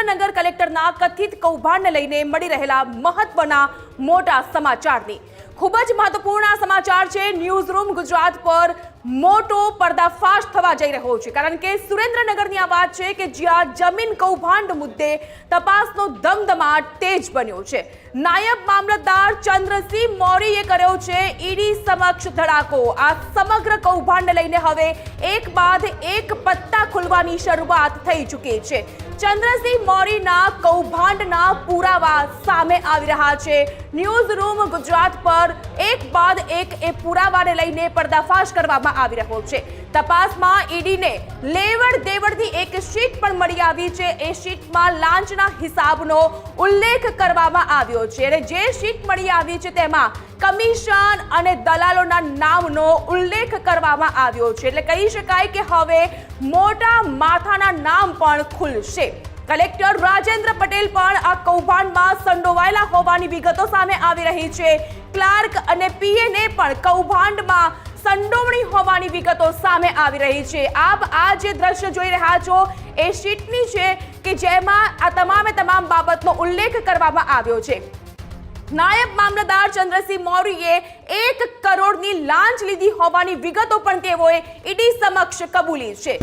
સુરેન્દ્રનગર કલેક્ટરના કથિત કૌભાંડને લઈને મળી રહેલા મહત્વના મોટા સમાચારની. ખૂબ જ મહત્વપૂર્ણ સમાચાર છે ન્યૂઝ રૂમ ગુજરાત પર મોટો પર્દાફાશ થવા જઈ રહ્યો છે. કારણ કે સુરેન્દ્રનગરની આ વાત છે કે જ્યાં જમીન કૌભાંડ મુદ્દે તપાસનો ધમધમાટ તેજ બન્યો છે. નાયબ મામલતદાર ચંદ્રસિંહ મોરીએ કર્યો છે ઈડી સમક્ષ ધડાકો. આ સમગ્ર કૌભાંડને લઈને હવે એક બાદ એક પત્તા ખુલવાની શરૂઆત થઈ ચૂકી છે. ચંદ્રસિંહ મોરીના કૌભાંડના પુરાવા સામે આવી રહ્યા છે. ન્યૂઝ રૂમ ગુજરાત પર એક બાદ એક એ પુરાવાને લઈને પર્દાફાશ કરવામાં આવી રહ્યો છે. તપાસમાં ઈડીને લેવડ દેવડની એક શીટ પણ મળી આવી છે. એ શીટમાં લાંચના હિસાબનો ઉલ્લેખ કરવામાં આવ્યો છે. અને જે શીટ મળી આવી છે તેમાં કમિશન અને દલાલોના નામનો ઉલ્લેખ કરવામાં આવ્યો છે. એટલે કહી શકાય કે હવે મોટા માથાના નામ પણ ખુલશે. કલેક્ટર રાજેન્દ્ર પટેલ પણ આ કૌભાંડમાં સંડોવાયેલા હોવાની વિગતો સામે આવી રહી છે. ક્લાર્ક અને પીએને પણ કૌભાંડમાં સંડોવણી હોવાની વિગતો સામે આવી રહી છે. આપ આ જે દ્રશ્ય જોઈ રહ્યા છો એ શીટની છે કે જેમાં આ તમામે તમામ બાબતનો ઉલ્લેખ કરવામાં આવ્યો છે. નાયબ મામલતદાર ચંદ્રસિંહ મૌર્યએ એક કરોડની લાંચ લીધી હોવાની વિગતો પણ તેઓએ ઈડી સમક્ષ કબૂલી છે.